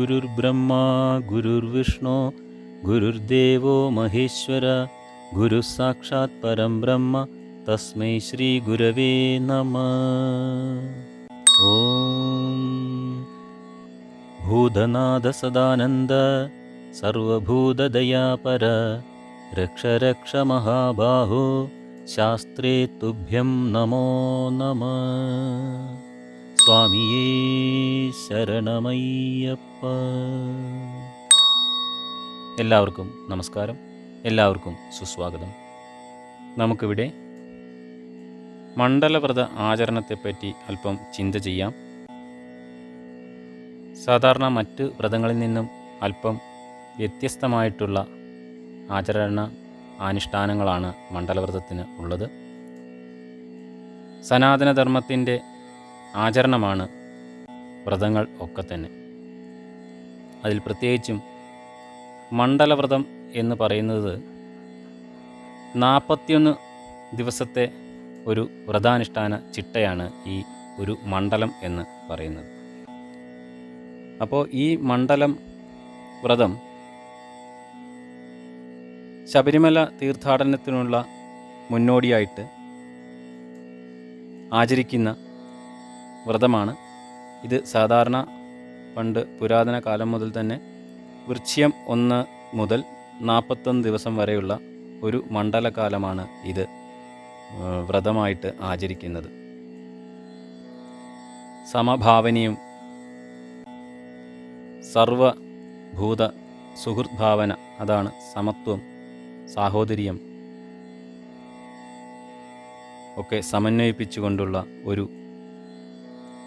गुरुर्ब्रह्मा गुरुर्विष्णो गुरुर्देवो महेश्वर गुरुः साक्षात् परं ब्रह्म तस्मै श्रीगुरवे नमः ॐ भूधनादसदानन्द सर्वभूतदयापर रक्ष रक्ष महाबाहो शास्त्रे तुभ्यं नमो नमः സ്വാമിയേ ശരണമയ്യപ്പ. എല്ലാവർക്കും നമസ്കാരം. എല്ലാവർക്കും സുസ്വാഗതം. നമുക്കിവിടെ മണ്ഡലവ്രത ആചരണത്തെപ്പറ്റി അല്പം ചിന്ത ചെയ്യാം. സാധാരണ മറ്റ് വ്രതങ്ങളിൽ നിന്നും അല്പം വ്യത്യസ്തമായിട്ടുള്ള ആചരണ അനുഷ്ഠാനങ്ങളാണ് മണ്ഡലവ്രതത്തിന് ഉള്ളത്. സനാതനധർമ്മത്തിന്റെ ആചരണമാണ് വ്രതങ്ങൾ ഒക്കെ തന്നെ. അതിൽ പ്രത്യേകിച്ചും മണ്ഡലവ്രതം എന്ന് പറയുന്നത് നാൽപ്പത്തിയൊന്ന് ദിവസത്തെ ഒരു വ്രതാനുഷ്ഠാന ചിട്ടയാണ് ഈ ഒരു മണ്ഡലം എന്ന് പറയുന്നത്. അപ്പോൾ ഈ മണ്ഡലം വ്രതം ശബരിമല തീർത്ഥാടനത്തിനുള്ള മുന്നോടിയായിട്ട് ആചരിക്കുന്ന വ്രതമാണ്. ഇത് സാധാരണ പണ്ട് പുരാതന കാലം മുതൽ തന്നെ വൃശ്യം ഒന്ന് മുതൽ നാൽപ്പത്തൊന്ന് ദിവസം വരെയുള്ള ഒരു മണ്ഡലകാലമാണ് ഇത് വ്രതമായിട്ട് ആചരിക്കുന്നത്. സമഭാവനയും സർവഭൂത സുഹൃദ്ഭാവന അതാണ് സമത്വം സാഹോദര്യം ഒക്കെ സമന്വയിപ്പിച്ചുകൊണ്ടുള്ള ഒരു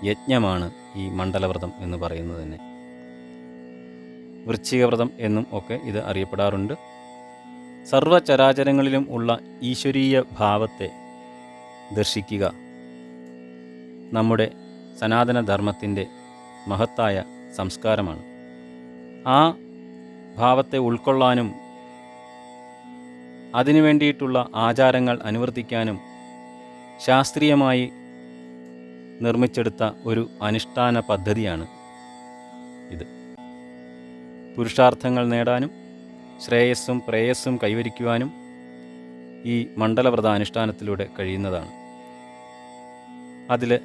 യജ്ഞമാണ് ഈ മണ്ഡലവ്രതം എന്ന് പറയുന്നത് തന്നെ. വൃശ്ചികവ്രതം എന്നും ഒക്കെ ഇത് അറിയപ്പെടാറുണ്ട്. സർവചരാചരങ്ങളിലും ഉള്ള ഈശ്വരീയ ഭാവത്തെ ദർശിക്കുക നമ്മുടെ സനാതനധർമ്മത്തിന്റെ മഹത്തായ സംസ്കാരമാണ്. ആ ഭാവത്തെ ഉൾക്കൊള്ളാനും അതിനു വേണ്ടിയിട്ടുള്ള ആചാരങ്ങൾ അനുവർത്തിക്കാനും ശാസ്ത്രീയമായി നിർമ്മിച്ചെടുത്ത ഒരു അനുഷ്ഠാന പദ്ധതിയാണ് ഇത്. പുരുഷാർത്ഥങ്ങൾ നേടാനും ശ്രേയസ്സും പ്രേയസ്സും കൈവരിക്കുവാനും ഈ മണ്ഡലവ്രത അനുഷ്ഠാനത്തിലൂടെ കഴിയുന്നതാണ്. അതിൽ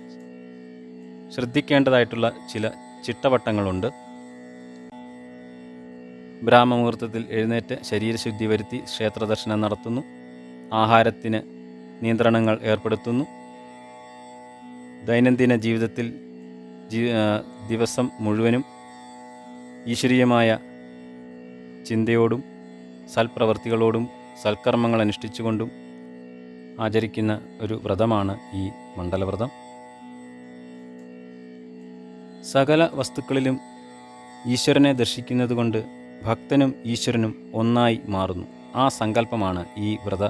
ശ്രദ്ധിക്കേണ്ടതായിട്ടുള്ള ചില ചിട്ടവട്ടങ്ങളുണ്ട്. ബ്രാഹ്മമുഹൂർത്തത്തിൽ എഴുന്നേറ്റ് ശരീരശുദ്ധി വരുത്തി ക്ഷേത്രദർശനം നടത്തുന്നു. ആഹാരത്തിന് നിയന്ത്രണങ്ങൾ ഏർപ്പെടുത്തുന്നു. ദൈനംദിന ജീവിതത്തിൽ ദിവസം മുഴുവനും ഈശ്വരീയമായ ചിന്തയോടും സൽപ്രവർത്തികളോടും സൽക്കർമ്മങ്ങൾ അനുഷ്ഠിച്ചുകൊണ്ടും ആചരിക്കുന്ന ഒരു വ്രതമാണ് ഈ മണ്ഡലവ്രതം. സകല വസ്തുക്കളിലും ഈശ്വരനെ ദർശിക്കുന്നതുകൊണ്ട് ഭക്തനും ഈശ്വരനും ഒന്നായി മാറുന്നു. ആ സങ്കല്പമാണ് ഈ വ്രത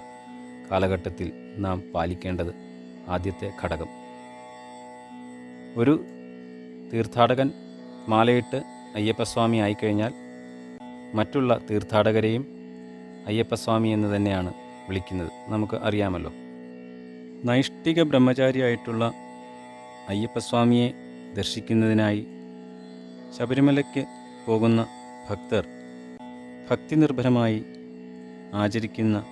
കാലഘട്ടത്തിൽ നാം പാലിക്കേണ്ടത്. ആദ്യത്തെ ഘടകം. ഒരു തീർത്ഥാടകൻ മാലയിട്ട് അയ്യപ്പസ്വാമി ആയിക്കഴിഞ്ഞാൽ മറ്റുള്ള തീർത്ഥാടകരെയും അയ്യപ്പസ്വാമി എന്ന് തന്നെയാണ് വിളിക്കുന്നത്. നമുക്ക് അറിയാമല്ലോ. നൈഷ്ഠിക ബ്രഹ്മചാരിയായിട്ടുള്ള അയ്യപ്പസ്വാമിയെ ദർശിക്കുന്നതിനായി ശബരിമലയ്ക്ക് പോകുന്ന ഭക്തർ ഭക്തി നിർഭരമായി ആചരിക്കുന്ന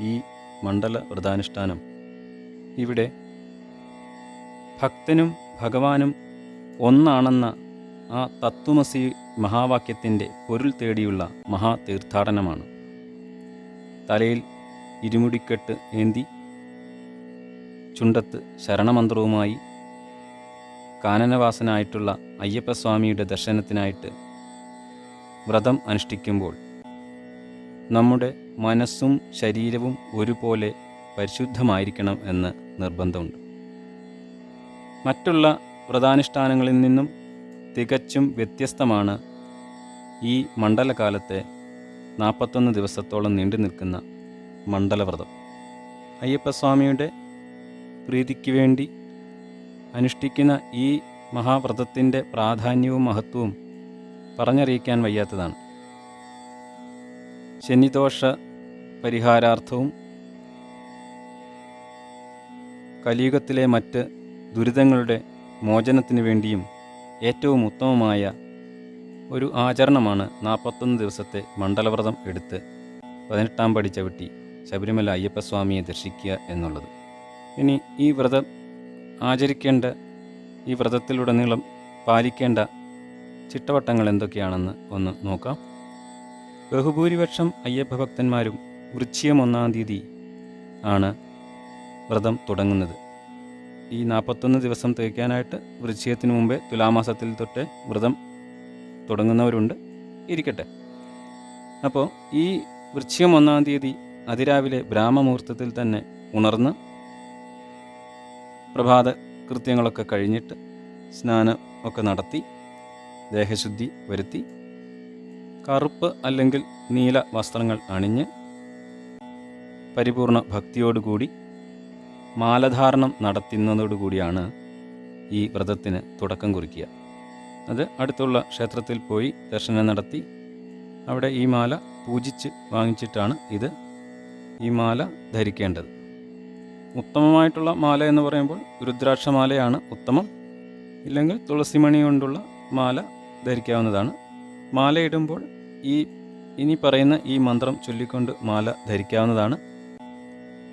ഈ മണ്ഡല വ്രതാനുഷ്ഠാനം ഇവിടെ ഭക്തനും ഭഗവാനും ഒന്നാണെന്ന ആ തത്വമസി മഹാവാക്യത്തിന്റെ പൊരുൾ തേടിയുള്ള മഹാതീർത്ഥാടനമാണ്. തലയിൽ ഇരുമുടിക്കെട്ട് ഏന്തി ചുണ്ടത്ത് ശരണമന്ത്രവുമായി കാനനവാസനായിട്ടുള്ള അയ്യപ്പസ്വാമിയുടെ ദർശനത്തിനായിട്ട് വ്രതം അനുഷ്ഠിക്കുമ്പോൾ നമ്മുടെ മനസ്സും ശരീരവും ഒരുപോലെ പരിശുദ്ധമായിരിക്കണം എന്ന് നിർബന്ധമുണ്ട്. മറ്റുള്ള വ്രതാനുഷ്ഠാനങ്ങളിൽ നിന്നും തികച്ചും വ്യത്യസ്തമാണ് ഈ മണ്ഡലകാലത്തെ നാൽപ്പത്തൊന്ന് ദിവസത്തോളം നീണ്ടു നിൽക്കുന്ന മണ്ഡലവ്രതം. അയ്യപ്പസ്വാമിയുടെ പ്രീതിക്ക് വേണ്ടി അനുഷ്ഠിക്കുന്ന ഈ മഹാവ്രതത്തിന്റെ പ്രാധാന്യവും മഹത്വവും പറഞ്ഞറിയിക്കാൻ വയ്യാത്തതാണ്. ശനിദോഷ പരിഹാരാർത്ഥവും കലിയുഗത്തിലെ മറ്റ് ദുരിതങ്ങളുടെ മോചനത്തിനു വേണ്ടിയും ഏറ്റവും ഉത്തമമായ ഒരു ആചരണമാണ് നാൽപ്പത്തൊന്ന് ദിവസത്തെ മണ്ഡലവ്രതം എടുത്ത് പതിനെട്ടാം പടി ചവിട്ടി ശബരിമല അയ്യപ്പസ്വാമിയെ ദർശിക്കുക എന്നുള്ളത്. ഇനി ഈ വ്രതം ആചരിക്കേണ്ട ഈ വ്രതത്തിലുടനീളം പാലിക്കേണ്ട ചിട്ടവട്ടങ്ങൾ എന്തൊക്കെയാണെന്ന് ഒന്ന് നോക്കാം. ബഹുഭൂരിപക്ഷം അയ്യപ്പ ഭക്തന്മാരും വൃശ്ചികം ഒന്നാം തീയതി ആണ് വ്രതം തുടങ്ങുന്നത്. ഈ നാൽപ്പത്തൊന്ന് ദിവസം തികയ്ക്കാനായിട്ട് വൃശ്ചികത്തിന് മുമ്പേ തുലാമാസത്തിൽ തൊട്ട് വ്രതം തുടങ്ങുന്നവരുണ്ട്. ഇരിക്കട്ടെ. അപ്പോൾ ഈ വൃശ്ചികം ഒന്നാം തീയതി അതിരാവിലെ ബ്രാഹ്മമുഹൂർത്തത്തിൽ തന്നെ ഉണർന്ന് പ്രഭാത കൃത്യങ്ങളൊക്കെ കഴിഞ്ഞിട്ട് സ്നാനം ഒക്കെ നടത്തി ദേഹശുദ്ധി വരുത്തി കറുപ്പ് അല്ലെങ്കിൽ നീല വസ്ത്രങ്ങൾ അണിഞ്ഞ് പരിപൂർണ ഭക്തിയോടുകൂടി മാലധാരണം നടത്തുന്നതോടുകൂടിയാണ് ഈ വ്രതത്തിന് തുടക്കം കുറിക്കുക. അത് അടുത്തുള്ള ക്ഷേത്രത്തിൽ പോയി ദർശനം നടത്തി അവിടെ ഈ മാല പൂജിച്ച് വാങ്ങിച്ചിട്ടാണ് ഇത് ഈ മാല ധരിക്കേണ്ടത്. ഉത്തമമായിട്ടുള്ള മാല എന്ന് പറയുമ്പോൾ രുദ്രാക്ഷമാലയാണ് ഉത്തമം. ഇല്ലെങ്കിൽ തുളസിമണി കൊണ്ടുള്ള മാല ധരിക്കാവുന്നതാണ്. മാലയിടുമ്പോൾ ഈ ഇനി പറയുന്ന ഈ മന്ത്രം ചൊല്ലിക്കൊണ്ട് മാല ധരിക്കാവുന്നതാണ്.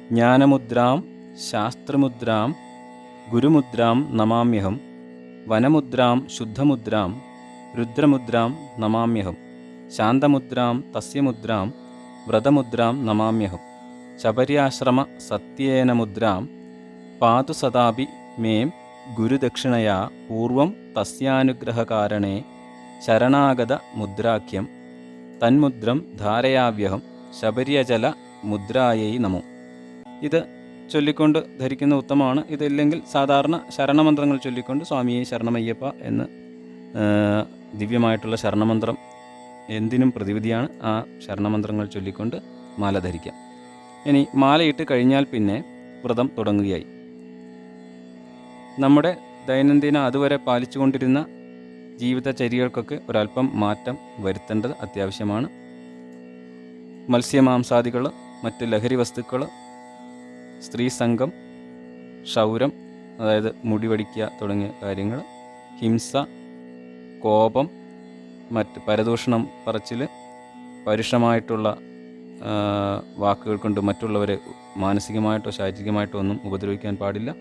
ജ്ഞാനമുദ്രാം ശാസ്ത്രമുദ്രാം ഗുരുമുദ്രാം നമാമ്യഹം വനമുദ്രാം ശുദ്ധമുദ്രാം രുദ്രമുദ്രാം നമാമ്യഹം ശാന്തമുദ്രാം തസ്യമുദ്രാം വ്രതമുദ്രാം നമാമ്യഹം ശബര്യാശ്രമ സത്യേന മുദ്രാം പാതു സദാപി മേം ഗുരുദക്ഷിണയാ പൂർവം തസ്യാനുഗ്രഹകാരണേ ശരണാഗത മുദ്രാഖ്യം തന്മുദ്രം ധാരയാവ്യഹം ശബര്യജല മുദ്രായൈ നമോ. ഇത് ചൊല്ലിക്കൊണ്ട് ധരിക്കുന്ന ഉത്തമമാണ്. ഇതില്ലെങ്കിൽ സാധാരണ ശരണമന്ത്രങ്ങൾ ചൊല്ലിക്കൊണ്ട് സ്വാമിയെ ശരണമയ്യപ്പ എന്ന് ദിവ്യമായിട്ടുള്ള ശരണമന്ത്രം എന്തിനും പ്രതിവിധിയാണ് ആ ശരണമന്ത്രങ്ങൾ ചൊല്ലിക്കൊണ്ട് മാല ധരിക്കാം. ഇനി മാലയിട്ട് കഴിഞ്ഞാൽ പിന്നെ വ്രതം തുടങ്ങുകയായി. നമ്മുടെ ദൈനംദിന അതുവരെ പാലിച്ചുകൊണ്ടിരുന്ന ജീവിതചര്യകൾക്കൊക്കെ ഒരല്പം മാറ്റം വരുത്തേണ്ടത് അത്യാവശ്യമാണ്. മത്സ്യമാംസാദികൾ മറ്റ് ലഹരി വസ്തുക്കൾ സ്ത്രീ സംഘം ക്ഷൗരം അതായത് മുടിവടിക്കുക തുടങ്ങിയ കാര്യങ്ങൾ ഹിംസ കോപം മറ്റ് പരദൂഷണം പറച്ചിൽ പരുഷമായിട്ടുള്ള വാക്കുകൾ കൊണ്ട് മറ്റുള്ളവരെ മാനസികമായിട്ടോ ശാരീരികമായിട്ടോ ഒന്നും ഉപദ്രവിക്കാൻ പാടില്ല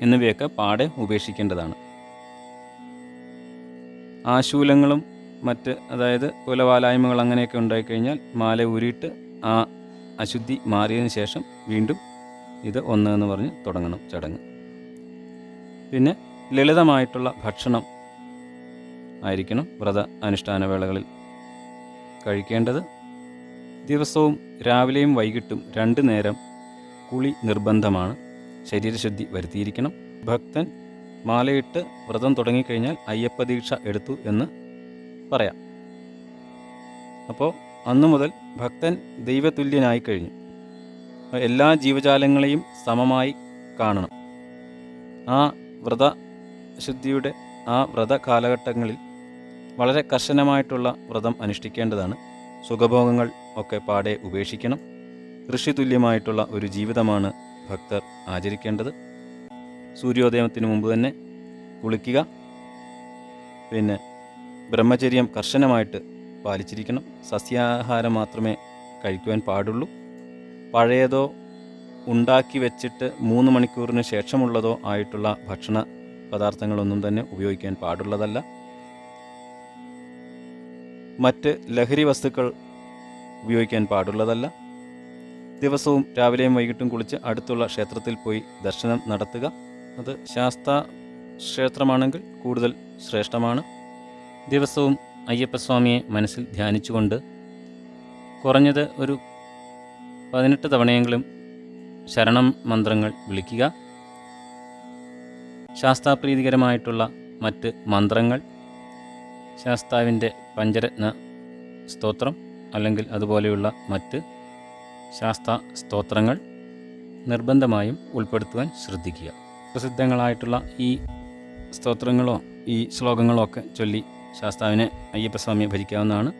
എന്നിവയൊക്കെ പാടെ ഉപേക്ഷിക്കേണ്ടതാണ്. ആശൂലങ്ങളും മറ്റ് അതായത് കുലവാലായ്മകൾ അങ്ങനെയൊക്കെ ഉണ്ടായിക്കഴിഞ്ഞാൽ മാല ഊരിയിട്ട് ആ അശുദ്ധി മാറിയതിന് ശേഷം വീണ്ടും ഇത് ഒന്ന് എന്ന് പറഞ്ഞ് തുടങ്ങണം ചടങ്ങ്. പിന്നെ ലളിതമായിട്ടുള്ള ഭക്ഷണം ആയിരിക്കണം വ്രത അനുഷ്ഠാന വേളകളിൽ. കഴിക്കേണ്ടത് ദിവസവും രാവിലെയും വൈകിട്ടും രണ്ട് നേരം കുളി നിർബന്ധമാണ്. ശരീരശുദ്ധി വരുത്തിയിരിക്കണം. ഭക്തൻ മാലയിട്ട് വ്രതം തുടങ്ങിക്കഴിഞ്ഞാൽ അയ്യപ്പദീക്ഷ എടുത്തു എന്ന് പറയാം. അപ്പോൾ അന്നു മുതൽ ഭക്തൻ ദൈവതുല്യനായി കഴിഞ്ഞു. എല്ലാ ജീവജാലങ്ങളെയും സമമായി കാണണം. ആ വ്രത ശുദ്ധിയുടെ ആ വ്രത കാലഘട്ടങ്ങളിൽ വളരെ കർശനമായിട്ടുള്ള വ്രതം അനുഷ്ഠിക്കേണ്ടതാണ്. സുഖഭോഗങ്ങൾ ഒക്കെ പാടെ ഉപേക്ഷിക്കണം. ഋഷിതുല്യമായിട്ടുള്ള ഒരു ജീവിതമാണ് ഭക്തർ ആചരിക്കേണ്ടത്. സൂര്യോദയത്തിന് മുമ്പ് തന്നെ കുളിക്കുക. പിന്നെ ബ്രഹ്മചര്യം കർശനമായിട്ട് പാലിച്ചിരിക്കണം. സസ്യാഹാരം മാത്രമേ കഴിക്കുവാൻ പാടുള്ളൂ. പഴയതോ ഉണ്ടാക്കി വെച്ചിട്ട് മൂന്ന് മണിക്കൂറിന് ശേഷമുള്ളതോ ആയിട്ടുള്ള ഭക്ഷണ പദാർത്ഥങ്ങളൊന്നും തന്നെ ഉപയോഗിക്കാൻ പാടുള്ളതല്ല. മറ്റ് ലഹരി വസ്തുക്കൾ ഉപയോഗിക്കാൻ പാടുള്ളതല്ല. ദിവസവും രാവിലെയും വൈകിട്ടും കുളിച്ച് അടുത്തുള്ള ക്ഷേത്രത്തിൽ പോയി ദർശനം നടത്തുക. അത് ശാസ്ത ക്ഷേത്രമാണെങ്കിൽ കൂടുതൽ ശ്രേഷ്ഠമാണ്. ദിവസവും അയ്യപ്പസ്വാമിയെ മനസ്സിൽ ധ്യാനിച്ചുകൊണ്ട് കുറഞ്ഞത് ഒരു പതിനെട്ട് തവണയെങ്കിലും ശരണം മന്ത്രങ്ങൾ വിളിക്കുക. ശാസ്താപ്രീതികരമായിട്ടുള്ള മറ്റ് മന്ത്രങ്ങൾ. ശാസ്താവിന്റെ പഞ്ചരത്ന സ്തോത്രം അല്ലെങ്കിൽ അതുപോലെയുള്ള മറ്റ് ശാസ്ത സ്തോത്രങ്ങൾ നിർബന്ധമായും ഉൾപ്പെടുത്തുവാൻ ശ്രദ്ധിക്കുക. പ്രസിദ്ധങ്ങളായിട്ടുള്ള ഈ സ്തോത്രങ്ങളോ ഈ ശ്ലോകങ്ങളോ ഒക്കെ ചൊല്ലി ശാസ്താവിനെ അയ്യപ്പസ്വാമിയെ ഭജിക്കാവുന്നതാണ്.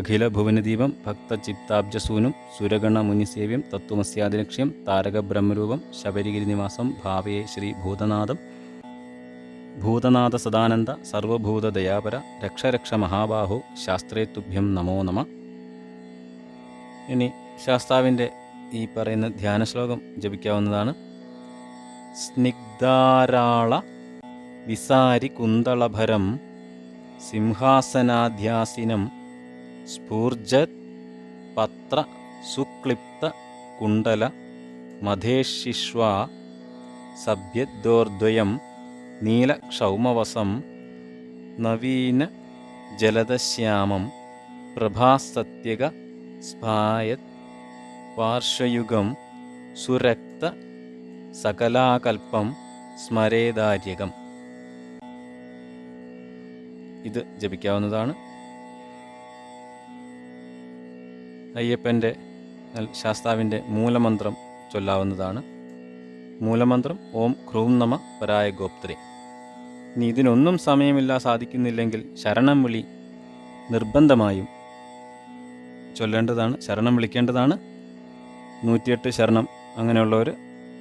അഖില ഭുവനദീപം ഭക്തചിത്താബ്ജസൂനും സുരഗണ മുനിസേവ്യം തത്വമസ്യാദിലക്ഷ്യം താരക ബ്രഹ്മരൂപം ശബരിഗിരി നിവാസം ഭാവയെ ശ്രീ ഭൂതനാഥം ഭൂതനാഥ സദാനന്ദ സർവഭൂത ദയാപര രക്ഷ രക്ഷ മഹാബാഹു ശാസ്ത്രേ തുഭ്യം നമോ നമ. ഇനി ശാസ്താവിന്റെ ഈ പറയുന്ന ധ്യാന ശ്ലോകം ജപിക്കാവുന്നതാണ്. സ്നിഗ്ധാരാള വിസാരി കുന്തളഭരം സിംഹാസനാധ്യാസിനം സ്ഫൂർജത് പത്ര സുക്ലിപ്ത കുണ്ടല മധേശിഷ്വ സഭ്യദ്വയം നീലക്ഷൗമവസം നവീന ജലദശ്യാമം പ്രഭാസത്യക സ്ഫായത് പാർശ്വയുഗം സുരക്ത സകലാകൽപ്പം സ്മരേദാര്യകം ഇത് ജപിക്കാവുന്നതാണ്. അയ്യപ്പന്റെ ശാസ്താവിന്റെ മൂലമന്ത്രം ചൊല്ലാവുന്നതാണ്. മൂലമന്ത്രം ഓം ക്രൂം നമ പരായ ഗോപ്ത്രെ. ഇനി ഇതിനൊന്നും സമയമില്ല സാധിക്കുന്നില്ലെങ്കിൽ ശരണം വിളി നിർബന്ധമായും ചൊല്ലേണ്ടതാണ് ശരണം വിളിക്കേണ്ടതാണ്. നൂറ്റിയെട്ട് ശരണം അങ്ങനെയുള്ളവർ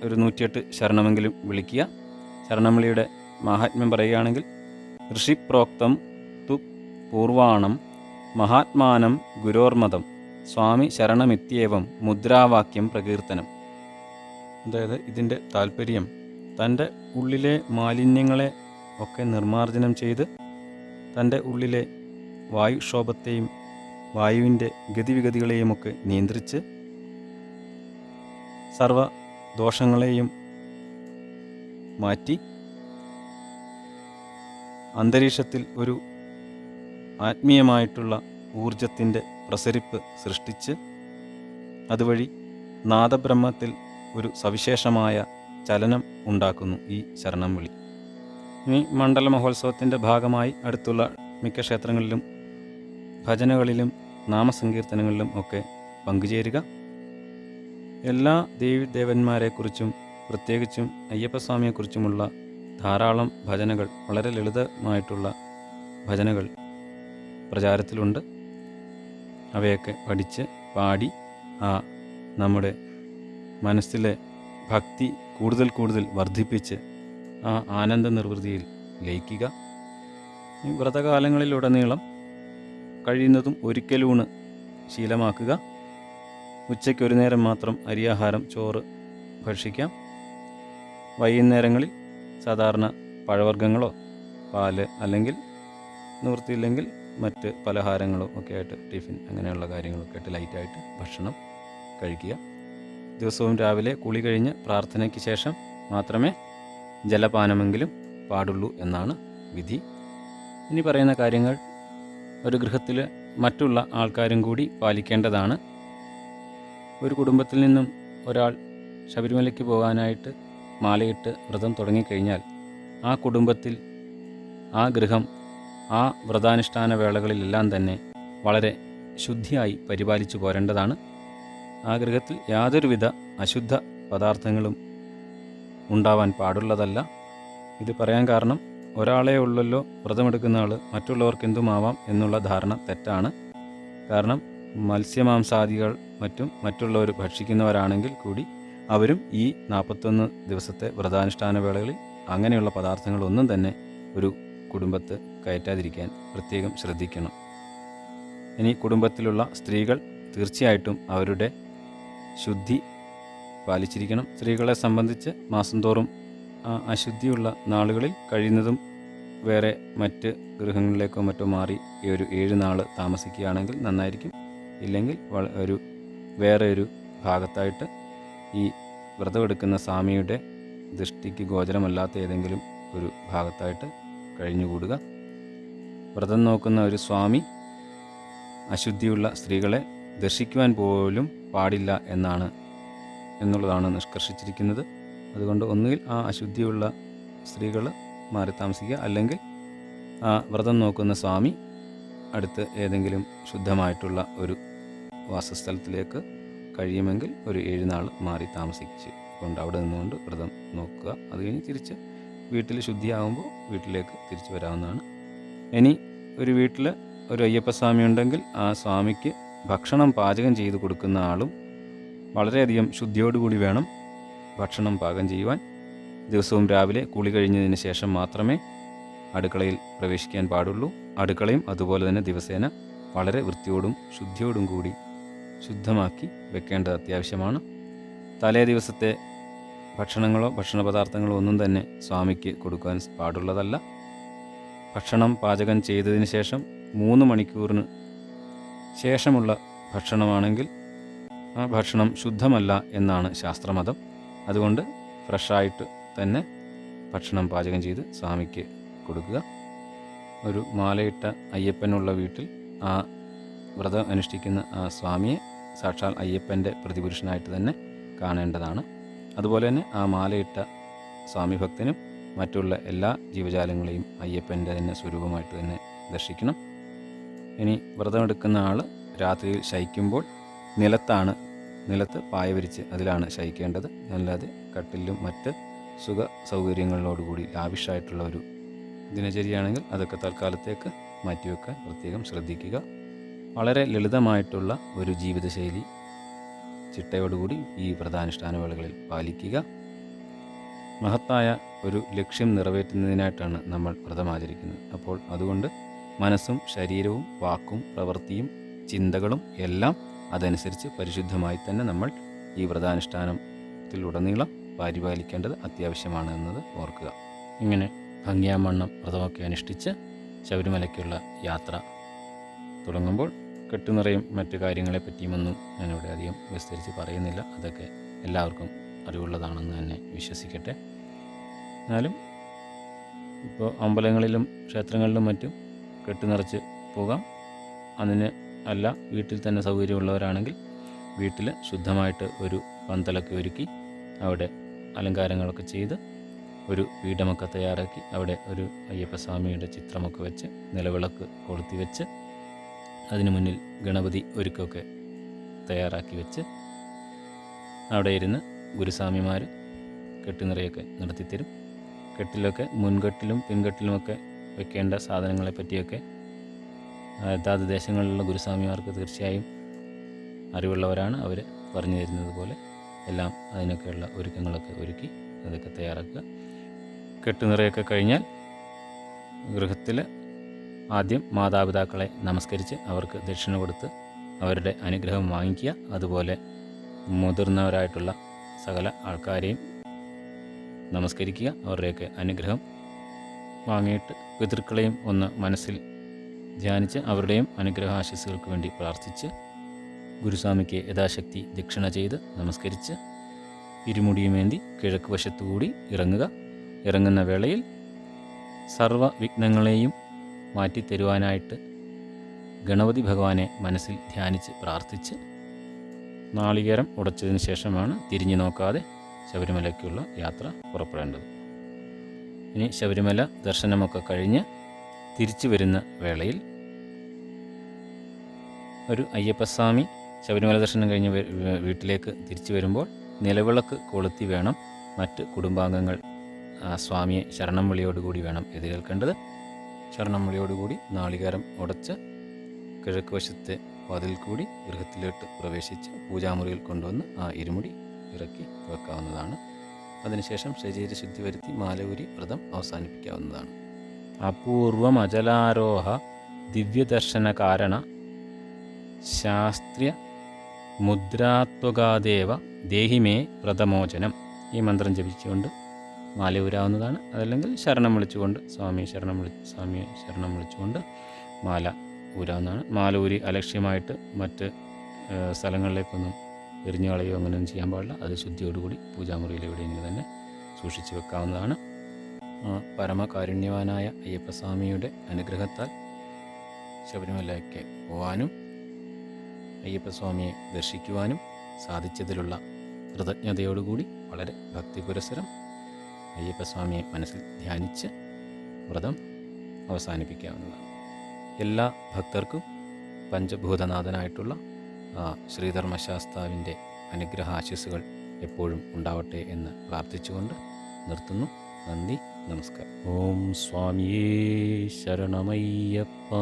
ഒരു നൂറ്റിയെട്ട് ശരണമെങ്കിലും വിളിക്കുക. ശരണം വിളിയുടെ മാഹാത്മ്യം പറയുകയാണെങ്കിൽ ഋഷിപ്രോക്തം തു പൂർവാണം മഹാത്മാനം ഗുരോർമതം. സ്വാമി ശരണമിത്യേവം മുദ്രാവാക്യം പ്രകീർത്തനം. അതായത് ഇതിന്റെ താല്പര്യം തന്റെ ഉള്ളിലെ മാലിന്യങ്ങളെ ഒക്കെ നിർമ്മാർജനം ചെയ്ത് തന്റെ ഉള്ളിലെ വായുക്ഷോഭത്തെയും വായുവിന്റെ ഗതിവിഗതികളെയുമൊക്കെ നിയന്ത്രിച്ച് സർവ ദോഷങ്ങളെയും മാറ്റി അന്തരീക്ഷത്തിൽ ഒരു ആത്മീയമായിട്ടുള്ള ഊർജത്തിന്റെ പ്രസരിപ്പ് സൃഷ്ടിച്ച് അതുവഴി നാദബ്രഹ്മത്തിൽ ഒരു സവിശേഷമായ ചലനം ഉണ്ടാക്കുന്നു ഈ ശരണം വിളി ഇനി മണ്ഡല മഹോത്സവത്തിന്റെ ഭാഗമായി അടുത്തുള്ള മിക്ക ക്ഷേത്രങ്ങളിലും ഭജനകളിലും നാമസങ്കീർത്തനങ്ങളിലും ഒക്കെ പങ്കുചേരുക. എല്ലാ ദേവീദേവന്മാരെക്കുറിച്ചും പ്രത്യേകിച്ചും അയ്യപ്പസ്വാമിയെക്കുറിച്ചുമുള്ള ധാരാളം ഭജനകൾ വളരെ ലളിതമായിട്ടുള്ള ഭജനകൾ പ്രചാരത്തിലുണ്ട്. അവയൊക്കെ പഠിച്ച് പാടി ആ നമ്മുടെ മനസ്സിലെ ഭക്തി കൂടുതൽ കൂടുതൽ വർദ്ധിപ്പിച്ച് ആ ആനന്ദ നിർവൃതിയിൽ ലയിക്കുക. ഈ വ്രതകാലങ്ങളിലുടനീളം കഴിയുന്നതും ഒരിക്കലൂണ് ശീലമാക്കുക. ഉച്ചയ്ക്ക് ഒരു നേരം മാത്രം അരിയാഹാരം ചോറ് ഭക്ഷിക്കാം. വൈകുന്നേരങ്ങളിൽ സാധാരണ പഴവർഗങ്ങളോ പാൽ അല്ലെങ്കിൽ നിവൃത്തിയില്ലെങ്കിൽ മറ്റ് പലഹാരങ്ങളും ഒക്കെ ആയിട്ട് ടിഫിൻ അങ്ങനെയുള്ള കാര്യങ്ങളൊക്കെ ആയിട്ട് ലൈറ്റായിട്ട് ഭക്ഷണം കഴിക്കുക. ദിവസവും രാവിലെ കുളി കഴിഞ്ഞ് പ്രാർത്ഥനയ്ക്ക് ശേഷം മാത്രമേ ജലപാനമെങ്കിലും പാടുള്ളൂ എന്നാണ് വിധി. ഇനി പറയുന്ന കാര്യങ്ങൾ ഒരു ഗൃഹത്തിൽ മറ്റുള്ള ആൾക്കാരും കൂടി പാലിക്കേണ്ടതാണ്. ഒരു കുടുംബത്തിൽ നിന്നും ഒരാൾ ശബരിമലയ്ക്ക് പോകാനായിട്ട് മാലയിട്ട് വ്രതം തുടങ്ങിക്കഴിഞ്ഞാൽ ആ കുടുംബത്തിൽ ആ ഗൃഹം ആ വ്രതാനുഷ്ഠാന വേളകളിലെല്ലാം തന്നെ വളരെ ശുദ്ധിയായി പരിപാലിച്ചു പോരേണ്ടതാണ്. ആ ഗൃഹത്തിൽ യാതൊരുവിധ അശുദ്ധ പദാർത്ഥങ്ങളും ഉണ്ടാവാൻ പാടുള്ളതല്ല. ഇത് പറയാൻ കാരണം ഒരാളെ ഉള്ളല്ലോ വ്രതമെടുക്കുന്ന ആൾ മറ്റുള്ളവർക്ക് എന്തുമാവാം എന്നുള്ള ധാരണ തെറ്റാണ്. കാരണം മത്സ്യമാംസാദികൾ മറ്റും മറ്റുള്ളവർ ഭക്ഷിക്കുന്നവരാണെങ്കിൽ കൂടി അവരും ഈ നാൽപ്പത്തൊന്ന് ദിവസത്തെ വ്രതാനുഷ്ഠാന വേളകളിൽ അങ്ങനെയുള്ള പദാർത്ഥങ്ങളൊന്നും തന്നെ ഒരു കുടുംബത്ത് കയറ്റാതിരിക്കാൻ പ്രത്യേകം ശ്രദ്ധിക്കണം. ഇനി കുടുംബത്തിലുള്ള സ്ത്രീകൾ തീർച്ചയായിട്ടും അവരുടെ ശുദ്ധി പാലിച്ചിരിക്കണം. സ്ത്രീകളെ സംബന്ധിച്ച് മാസം തോറും അശുദ്ധിയുള്ള നാളുകളിൽ കഴിയുന്നതും വേറെ മറ്റ് ഗൃഹങ്ങളിലേക്കോ മറ്റോ മാറി ഈ ഒരു ഏഴ് നാൾ താമസിക്കുകയാണെങ്കിൽ നന്നായിരിക്കും. ഇല്ലെങ്കിൽ ഒരു വേറെ ഒരു ഭാഗത്തായിട്ട് ഈ വ്രതമെടുക്കുന്ന സ്വാമിയുടെ ദൃഷ്ടിക്ക് ഗോചരമല്ലാത്ത ഏതെങ്കിലും ഒരു ഭാഗത്തായിട്ട് കഴിഞ്ഞുകൂടുക. വ്രതം നോക്കുന്ന ഒരു സ്വാമി അശുദ്ധിയുള്ള സ്ത്രീകളെ ദർശിക്കുവാൻ പോലും പാടില്ല എന്നാണ് എന്നുള്ളതാണ് നിഷ്കർഷിച്ചിരിക്കുന്നത്. അതുകൊണ്ട് ഒന്നുകിൽ ആ അശുദ്ധിയുള്ള സ്ത്രീകൾ മാറി താമസിക്കുക അല്ലെങ്കിൽ ആ വ്രതം നോക്കുന്ന സ്വാമി അടുത്ത് ഏതെങ്കിലും ശുദ്ധമായിട്ടുള്ള ഒരു വാസസ്ഥലത്തിലേക്ക് കഴിയുമെങ്കിൽ ഒരു ഏഴ് നാൾ മാറി താമസിച്ച് കൊണ്ട് അവിടെ നിന്നുകൊണ്ട് വ്രതം നോക്കുക. അത് കഴിഞ്ഞ് തിരിച്ച് വീട്ടിൽ ശുദ്ധിയാകുമ്പോൾ വീട്ടിലേക്ക് തിരിച്ചു വരാവുന്നതാണ് ഇനി ഒരു വീട്ടിൽ ഒരു അയ്യപ്പസ്വാമി ഉണ്ടെങ്കിൽ ആ സ്വാമിക്ക് ഭക്ഷണം പാചകം ചെയ്ത് കൊടുക്കുന്ന ആളും വളരെയധികം ശുദ്ധിയോടുകൂടി വേണം ഭക്ഷണം പാകം ചെയ്യുവാൻ. ദിവസവും രാവിലെ കുളി കഴിഞ്ഞതിന് ശേഷം മാത്രമേ അടുക്കളയിൽ പ്രവേശിക്കാൻ പാടുള്ളൂ. അടുക്കളയും അതുപോലെ തന്നെ ദിവസേന വളരെ വൃത്തിയോടും ശുദ്ധിയോടും കൂടി ശുദ്ധമാക്കി വെക്കേണ്ടത് അത്യാവശ്യമാണ്. തലേ ദിവസത്തെ ഭക്ഷണങ്ങളോ ഭക്ഷണ പദാർത്ഥങ്ങളോ ഒന്നും തന്നെ സ്വാമിക്ക് കൊടുക്കാൻ പാടുള്ളതല്ല. ഭക്ഷണം പാചകം ചെയ്തതിന് ശേഷം മൂന്ന് മണിക്കൂറിന് ശേഷമുള്ള ഭക്ഷണമാണെങ്കിൽ ആ ഭക്ഷണം ശുദ്ധമല്ല എന്നാണ് ശാസ്ത്രമതം. അതുകൊണ്ട് ഫ്രഷായിട്ട് തന്നെ ഭക്ഷണം പാചകം ചെയ്ത് സ്വാമിക്ക് കൊടുക്കുക. ഒരു മാലയിട്ട അയ്യപ്പനുള്ള വീട്ടിൽ ആ വ്രതം അനുഷ്ഠിക്കുന്ന ആ സ്വാമിയെ സാക്ഷാൽ അയ്യപ്പന്റെ പ്രതിപുരുഷനായിട്ട് തന്നെ കാണേണ്ടതാണ്. അതുപോലെ തന്നെ ആ മാലയിട്ട സ്വാമി ഭക്തനും മറ്റുള്ള എല്ലാ ജീവജാലങ്ങളെയും അയ്യപ്പന്റെ തന്നെ സ്വരൂപമായിട്ട് തന്നെ ദർശിക്കണം. ഇനി വ്രതമെടുക്കുന്ന ആൾ രാത്രിയിൽ ശയിക്കുമ്പോൾ നിലത്താണ് നിലത്ത് പായ വിരിച്ച് അതിലാണ് ശയിക്കേണ്ടത്. അല്ലാതെ കട്ടിലും മറ്റ് സുഖ സൗകര്യങ്ങളോടുകൂടി ലാവിഷായിട്ടുള്ള ഒരു ദിനചര്യയാണെങ്കിൽ അതൊക്കെ തൽക്കാലത്തേക്ക് മാറ്റിവെക്കാൻ പ്രത്യേകം ശ്രദ്ധിക്കുക. വളരെ ലളിതമായിട്ടുള്ള ഒരു ജീവിതശൈലി ചിട്ടയോടുകൂടി ഈ വ്രതാനുഷ്ഠാന വേളകളിൽ പാലിക്കുക. മഹത്തായ ഒരു ലക്ഷ്യം നിറവേറ്റുന്നതിനായിട്ടാണ് നമ്മൾ വ്രതം ആചരിക്കുന്നത് അപ്പോൾ അതുകൊണ്ട് മനസ്സും ശരീരവും വാക്കും പ്രവൃത്തിയും ചിന്തകളും എല്ലാം അതനുസരിച്ച് പരിശുദ്ധമായി തന്നെ നമ്മൾ ഈ വ്രതാനുഷ്ഠാനത്തിലുടനീളം പരിപാലിക്കേണ്ടത് അത്യാവശ്യമാണ് എന്നത് ഓർക്കുക. ഇങ്ങനെ ഭംഗിയാമണ്ണം വ്രതമൊക്കെ അനുഷ്ഠിച്ച് ശബരിമലയ്ക്കുള്ള യാത്ര തുടങ്ങുമ്പോൾ കെട്ടുനിറയും മറ്റു കാര്യങ്ങളെ പറ്റിയുമൊന്നും ഞാനിവിടെ അധികം വിസ്തരിച്ച് പറയുന്നില്ല. അതൊക്കെ എല്ലാവർക്കും അറിവുള്ളതാണെന്ന് തന്നെ വിശ്വസിക്കട്ടെ. എന്നാലും ഇപ്പോൾ അമ്പലങ്ങളിലും ക്ഷേത്രങ്ങളിലും മറ്റും കെട്ടുനിറച്ച് പോകാം. അതിന് അല്ല വീട്ടിൽ തന്നെ സൗകര്യമുള്ളവരാണെങ്കിൽ വീട്ടിൽ ശുദ്ധമായിട്ട് ഒരു പന്തലൊക്കെ ഒരുക്കി അവിടെ അലങ്കാരങ്ങളൊക്കെ ചെയ്ത് ഒരു പീഠമൊക്കെ തയ്യാറാക്കി അവിടെ ഒരു അയ്യപ്പസ്വാമിയുടെ ചിത്രമൊക്കെ വെച്ച് നിലവിളക്ക് കൊളുത്തി വെച്ച് അതിനു മുന്നിൽ ഗണപതി ഒരുക്കമൊക്കെ തയ്യാറാക്കി വെച്ച് അവിടെ ഇരുന്ന് ഗുരുസ്വാമിമാർ കെട്ടുനിറയൊക്കെ നടത്തിത്തരും. കെട്ടിലൊക്കെ മുൻകെട്ടിലും പിൻകെട്ടിലുമൊക്കെ വെക്കേണ്ട സാധനങ്ങളെ പറ്റിയൊക്കെ അതാത് ദേശങ്ങളിലുള്ള ഗുരുസ്വാമിമാർക്ക് തീർച്ചയായും അറിവുള്ളവരാണ് അവർ പറഞ്ഞു തരുന്നത് പോലെ എല്ലാം അതിനൊക്കെയുള്ള ഒരുക്കങ്ങളൊക്കെ ഒരുക്കി അതൊക്കെ തയ്യാറാക്കുക. കെട്ടുനിറയൊക്കെ കഴിഞ്ഞാൽ ഗൃഹത്തിൽ ആദ്യം മാതാപിതാക്കളെ നമസ്കരിച്ച് അവർക്ക് ദക്ഷിണ കൊടുത്ത് അവരുടെ അനുഗ്രഹം വാങ്ങിക്കുക. അതുപോലെ മുതിർന്നവരായിട്ടുള്ള സകല ആൾക്കാരെയും നമസ്കരിക്കുക. അവരുടെയൊക്കെ അനുഗ്രഹം വാങ്ങിയിട്ട് പിതൃക്കളെയും ഒന്ന് മനസ്സിൽ ധ്യാനിച്ച് അവരുടെയും അനുഗ്രഹാശിസുകൾക്ക് വേണ്ടി പ്രാർത്ഥിച്ച് ഗുരുസ്വാമിക്ക് യഥാശക്തി ദക്ഷിണ ചെയ്ത് നമസ്കരിച്ച് ഇരുമുടിയുമേന്തി കിഴക്ക് വശത്തുകൂടി ഇറങ്ങുക. ഇറങ്ങുന്ന വേളയിൽ സർവ വിഘ്നങ്ങളെയും മാറ്റിത്തരുവാനായിട്ട് ഗണപതി ഭഗവാനെ മനസ്സിൽ ധ്യാനിച്ച് പ്രാർത്ഥിച്ച് നാളികേരം ഉടച്ചതിന് ശേഷമാണ് തിരിഞ്ഞു നോക്കാതെ ശബരിമലയ്ക്കുള്ള യാത്ര പുറപ്പെടേണ്ടത്. ഇനി ശബരിമല ദർശനമൊക്കെ കഴിഞ്ഞ് തിരിച്ചു വരുന്ന വേളയിൽ ഒരു അയ്യപ്പസ്വാമി ശബരിമല ദർശനം കഴിഞ്ഞ് വീട്ടിലേക്ക് തിരിച്ചു വരുമ്പോൾ നിലവിളക്ക് കൊളുത്തി വേണം മറ്റ് കുടുംബാംഗങ്ങൾ സ്വാമിയെ ശരണം വിളിയോടുകൂടി വേണം എതിരേൽക്കേണ്ടത്. ശരണം വിളിയോടുകൂടി നാളികേരം ഉടച്ച് കിഴക്ക് വശത്തെ വാതിൽ കൂടി ഗൃഹത്തിലോട്ട് പ്രവേശിച്ച് പൂജാമുറിയിൽ കൊണ്ടുവന്ന് ആ ഇരുമുടി ഇറക്കി വെക്കാവുന്നതാണ് അതിനുശേഷം ശരീരശുദ്ധി വരുത്തി മാലൂരി വ്രതം അവസാനിപ്പിക്കാവുന്നതാണ്. അപൂർവം അജലാരോഹ ദിവ്യദർശന കാരണ ശാസ്ത്രീയ മുദ്രാത്വകാദേവ ദേഹിമേ വ്രതമോചനം ഈ മന്ത്രം ജപിച്ചുകൊണ്ട് മാലയൂരാവുന്നതാണ് അതല്ലെങ്കിൽ ശരണം വിളിച്ചുകൊണ്ട് സ്വാമി ശരണം വിളി സ്വാമി ശരണം വിളിച്ചുകൊണ്ട് മാല ഊരാവുന്നതാണ് മാലൂരി അലക്ഷ്യമായിട്ട് മറ്റ് സ്ഥലങ്ങളിലേക്കൊന്നും എറിഞ്ഞു കളയോ അങ്ങനെയൊന്നും ചെയ്യാൻ പാടില്ല. അത് ശുദ്ധിയോടുകൂടി പൂജാമുറിയിൽ എവിടെയെങ്കിലും തന്നെ സൂക്ഷിച്ചു വെക്കാവുന്നതാണ്. പരമകാരുണ്യവാനായ അയ്യപ്പസ്വാമിയുടെ അനുഗ്രഹത്താൽ ശബരിമലയ്ക്ക് പോവാനും അയ്യപ്പസ്വാമിയെ ദർശിക്കുവാനും സാധിച്ചതിലുള്ള കൃതജ്ഞതയോടുകൂടി വളരെ ഭക്തി പുരസരം അയ്യപ്പസ്വാമിയെ മനസ്സിൽ ധ്യാനിച്ച് വ്രതം അവസാനിപ്പിക്കാവുന്നതാണ്. എല്ലാ ഭക്തർക്കും പഞ്ചഭൂതനാഥനായിട്ടുള്ള ശ്രീധർമ്മശാസ്താവിന്റെ അനുഗ്രഹ ആശസ്സുകൾ എപ്പോഴും ഉണ്ടാവട്ടെ എന്ന് പ്രാർത്ഥിച്ചുകൊണ്ട് നിർത്തുന്നു. നന്ദി നമസ്കാരം. ഓം സ്വാമിയേ ശരണമയ്യപ്പ.